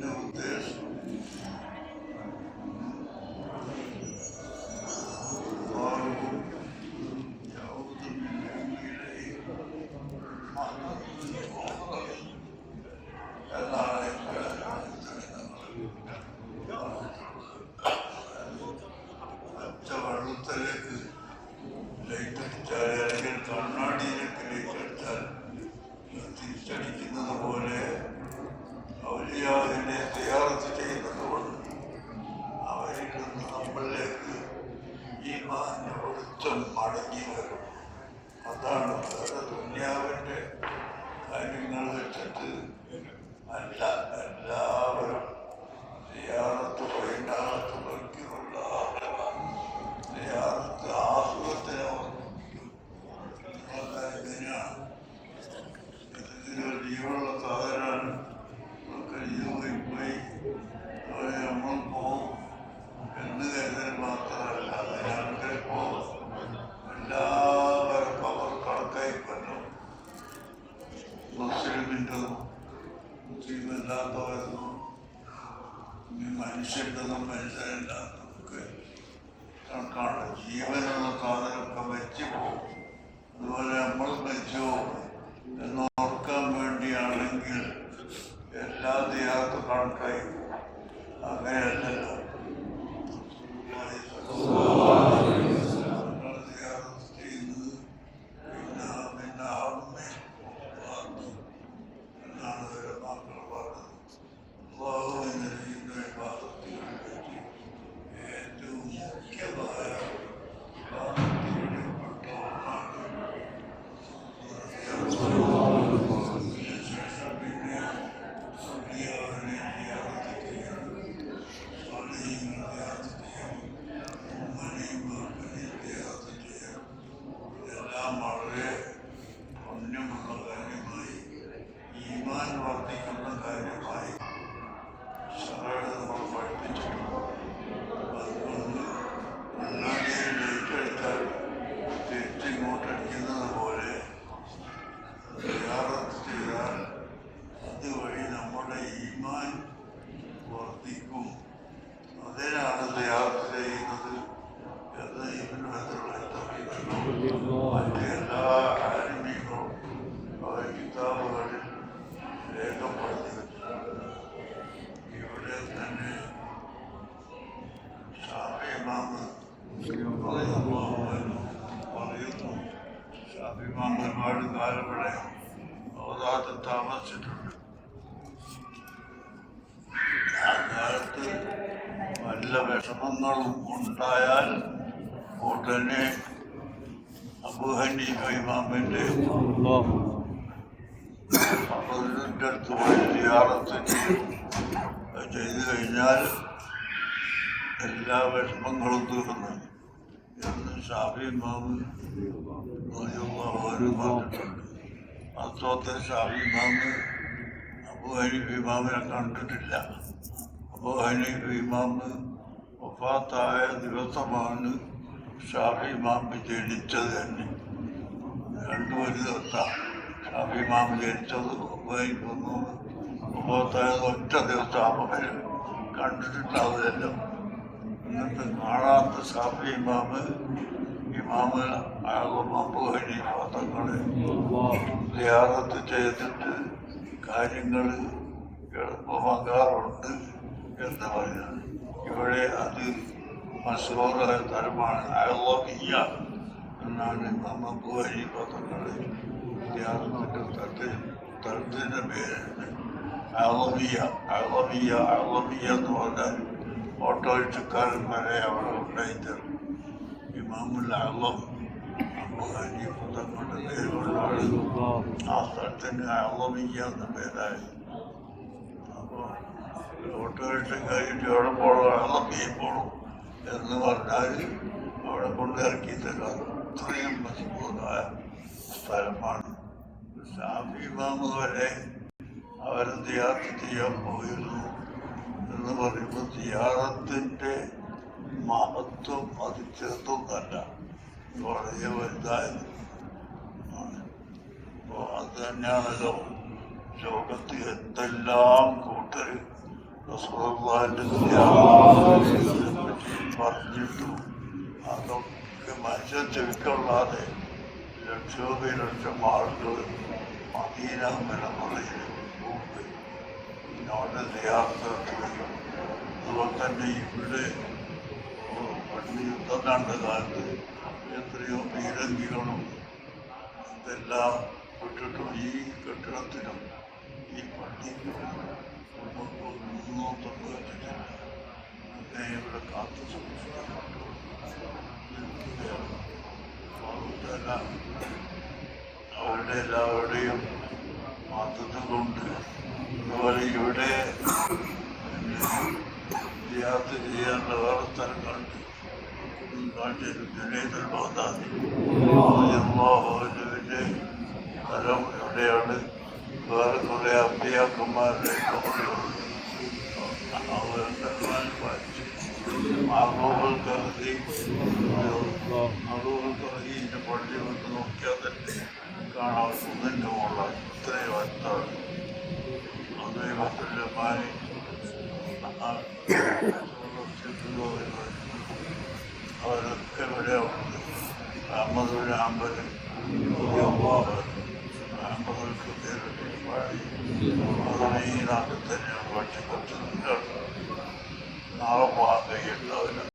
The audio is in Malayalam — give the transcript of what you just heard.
no. അതാണ് ദുന്യാവിന്റെ കാര്യങ്ങൾ വെച്ചിട്ട് അല്ല എല്ലാവരും സിയാറത്ത് വൈകുന്നേരത്ത് നോക്കിയുള്ള സിയാറത്ത് ആസുഖത്തിനെ എങ്ങനെയാണ് ഇതിന് ജീവനുള്ള സാധനമാണ് ഒക്കെ ജീവൻ പോയി അവരെ നമ്മൾ പോകും എന്ന് കരുതൽ മാത്രമല്ല അതിനാണിപ്പോ എല്ലാവർക്കും അവർ കണക്കായി കൊല്ലും മുസ്ലിമിന്റെതും ഈ മനുഷ്യന്റെതും മനുഷ്യരല്ലാത്തതൊക്കെ കണക്കാണ്. ജീവനുള്ള സാധനമൊക്കെ വെച്ച് പോകും. അതുപോലെ നമ്മൾ മരിച്ചു പോകും. എന്ന് ഓർക്കാൻ വേണ്ടിയാണെങ്കിൽ എല്ലാ ദേഹത്തും കണക്കായി പോകും. അങ്ങനെയല്ലല്ലോ. അതിനാണ് സിയാറത്ത് ചെയ്യുന്നത് എന്ന് ഇവന് മറ്റെല്ലാ ആനിമീകളും അവർ കിതാബുകളിൽ രേഖപ്പെടുത്തി വെച്ചിട്ടുണ്ട് ഇവിടെ തന്നെ ഷാഫി ഇമാമ് റളിയല്ലാഹു അൻഹു പറയുന്നു ഷാഫി ഇമാം ഒരുപാട് കാലം ഇവിടെ അവതാരത്തിൽ താമസിച്ചിട്ടുണ്ട് ആ കാലത്ത് വല്ല വിഷമങ്ങളും ഉണ്ടായാൽ ഉടനെ അബുഹനി ഇമാമിന്റെ അടുത്ത് പോയി ചെയ്തു കഴിഞ്ഞാൽ എല്ലാ വിഷമങ്ങളും തീർന്നു. എന്ന് ഷാഫി ഇമാമ് പറഞ്ഞിട്ടുണ്ട്. വാസ്തവത്തിൽ ഷാഫി ഇമാമ് അബുഹനി ഇമാമിനെ കണ്ടിട്ടില്ല. അബുഹനി ഇമാമ് വഫാത്തായ ദിവസമാണ് ഷാഫി മാമി ജനിച്ചത് തന്നെ. രണ്ടു ഒരു ദിവസമാണ് ഷാഫി മാമി ജനിച്ചത് വന്നു ഒമ്പത്തായത് ഒറ്റ ദിവസമാണ് അവർ കണ്ടിട്ടുണ്ടാവില്ലല്ലോ എന്നിട്ട് കാണാത്ത ഷാഫി ഇമാമ് ഇമാമ് ആകും അബു ഹനീഫ തങ്ങളെ സിയാറത്ത് ചെയ്തിട്ട് കാര്യങ്ങൾ എളുപ്പമാകാറുണ്ട് മസൂറായ തരമാണ് അയലോമിയ എന്നാണ് ഇമാം അബു ഹനീഫ തങ്ങളെ സിയാറത്തിൻ്റെ തട്ട് തരത്തിൻ്റെ പേരുണ്ട് അയലോമിയ അയലോമിയ അയലോമിയ എന്ന് പറഞ്ഞാൽ ഓട്ടോറിക്ഷക്കാരൻ വരെ അവിടെ ഉണ്ടായിത്തരും ഇമാമുൽ അളം അബു ഹനീഫ തങ്ങളുടെ പേരുള്ള ആള് ആ സ്ഥലത്തിന് അളമിയ എന്ന പേരായി അപ്പോൾ ഓട്ടോറിക്ഷ കഴിഞ്ഞിട്ട് എവിടെ പോകണം അളമിയെ പോകണം എന്ന് പറഞ്ഞാൽ അവിടെ കൊണ്ടിറക്കി തരാം അത്രയും മജബൂതായ സ്ഥലമാണ്. ഷാഫി ഇമാമ വരെ അവർ തിയാറത്ത് ചെയ്യാൻ പോയിരുന്നു എന്ന് പറയുമ്പോൾ തിയാറത്തിന്റെ മഹത്വം അത് ചെറുതൊന്നല്ല വളരെ വലുതായത്. അപ്പോൾ അത് തന്നെയാണല്ലോ ലോകത്ത് എന്തെല്ലാം കൂട്ടർ പറ്റി പറഞ്ഞിട്ടു. അതൊക്കെ മനുഷ്യൻ ചെവിക്കൊള്ളാതെ ലക്ഷോപലക്ഷം ആളുകൾ മദീന മലമുറയിൽ അവിടെ യാത്രക്കുകയും അതുപോലെ തന്നെ ഇവിടെ യുദ്ധം കണ്ട കാലത്ത് എത്രയോ പീരങ്കികളും ഇതെല്ലാം വിട്ടിട്ടും ഈ കെട്ടിടത്തിനും ഈ സംഭവിച്ചിട്ടില്ല ഇവിടെ കാത്തു അവരുടെ എല്ലാവരുടെയും മാത്രത്തിൽ കൊണ്ട് അതുപോലെ ഇവിടെ യാത്ര ചെയ്യാനുള്ള വേറെ സ്ഥലങ്ങളുണ്ട് അള്ളാഹുവിന്റെ സ്ഥലം എവിടെയാണ്? വേറെ കുറേ അബ്ദിയാക്കന്മാരുടെ അവരുടെ വായിച്ചു അറൂബൽ കറുതി അറൂബൽ കറുതിന്റെ പള്ളി വന്ന് നോക്കിയാൽ തന്നെ കാണാൻ കുന്നിന്റെ മുകളിൽ ഇത്രയും അടുത്താണ് അതേ മറ്റുള്ളമാരി അവരൊക്കെ ഇവിടെ ഉണ്ട് അഹമ്മദ് അമ്പത് അഹമ്മദ് പാടി. അതിനെ ഈ നാട്ടിൽ തന്നെയാണ് പക്ഷെ കുറച്ച് നാളെ പോകാൻ കഴിയുണ്ടാവില്ല